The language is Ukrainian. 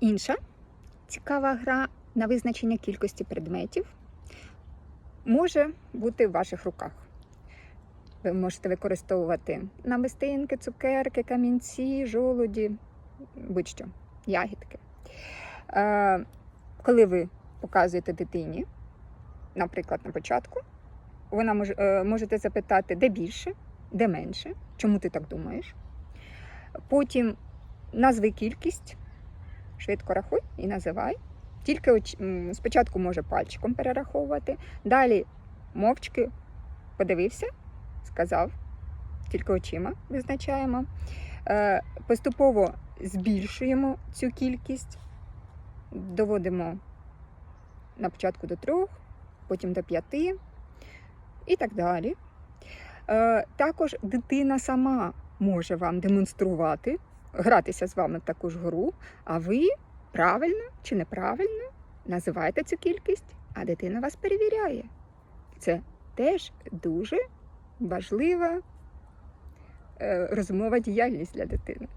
Інша цікава гра на визначення кількості предметів може бути в ваших руках. Ви можете використовувати намистинки, цукерки, камінці, жолуді, будь-що, ягідки. Е, коли ви показуєте дитині, наприклад, на початку, вона може, е, можете запитати, де більше, де менше, чому ти так думаєш. Потім назви кількість, швидко рахуй і називай. Тільки спочатку може пальчиком перераховувати, далі мовчки подивився, сказав, тільки очима визначаємо. Е, Поступово збільшуємо цю кількість, доводимо на початку до трьох, потім до п'яти і так далі. Е, Також дитина сама може вам демонструвати, гратися з вами в таку ж гру, а ви правильно чи неправильно називаєте цю кількість, а дитина вас перевіряє. Це теж дуже важлива е, розумова діяльність для дитини.